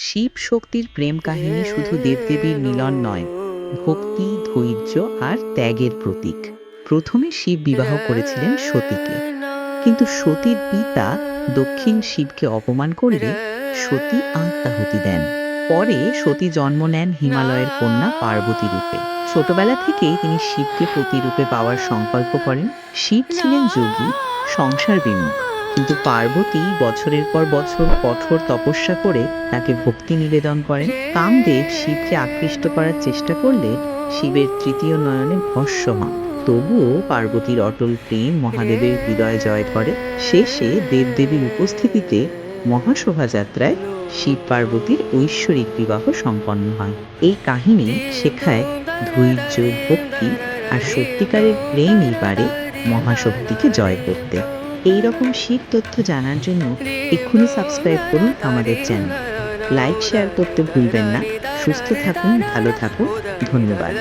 শিব শক্তির প্রেম কাহিনী শুধু দেবদেবীর মিলন নয়, ভক্তি, ধৈর্য আর ত্যাগের প্রতীক। প্রথমে শিব বিবাহ করেছিলেন সতীকে। কিন্তু সতীর পিতা দক্ষিণ শিবকে অপমান করলে সতী আত্মাহুতি দেন। পরে সতী জন্ম নেন হিমালয়ের কন্যা পার্বতী রূপে। ছোটবেলা থেকেই তিনি শিবকে প্রতিরূপে পাওয়ার সংকল্প করেন। শিব ছিলেন যোগী সংসার বিমুখ কিন্তু পার্বতী বছরের পর বছর কঠোর তপস্যা করে তাকে ভক্তি নিবেদন করেন কামদেব শিবকে আকৃষ্ট করার চেষ্টা করলে শিবের তৃতীয় নয়নে ভস্য হন তবুও পার্বতীর অটল প্রেম মহাদেবের হৃদয় জয় করে। শেষে দেবদেবীর উপস্থিতিতে মহাশোভাযাত্রায় শিব পার্বতীর ঐশ্বরিক বিবাহ সম্পন্ন হয়। এই কাহিনী শেখায় ধৈর্য, ভক্তি আর সত্যিকারের প্রেমই পারে মহাশক্তিকে জয় করতে। এই রকম শীত তথ্য জানার জন্য এক্ষুনি সাবস্ক্রাইব করুন আমাদের চ্যানেল লাইক শেয়ার করতে ভুলবেন না। সুস্থ থাকুন, ভালো থাকুন। ধন্যবাদ।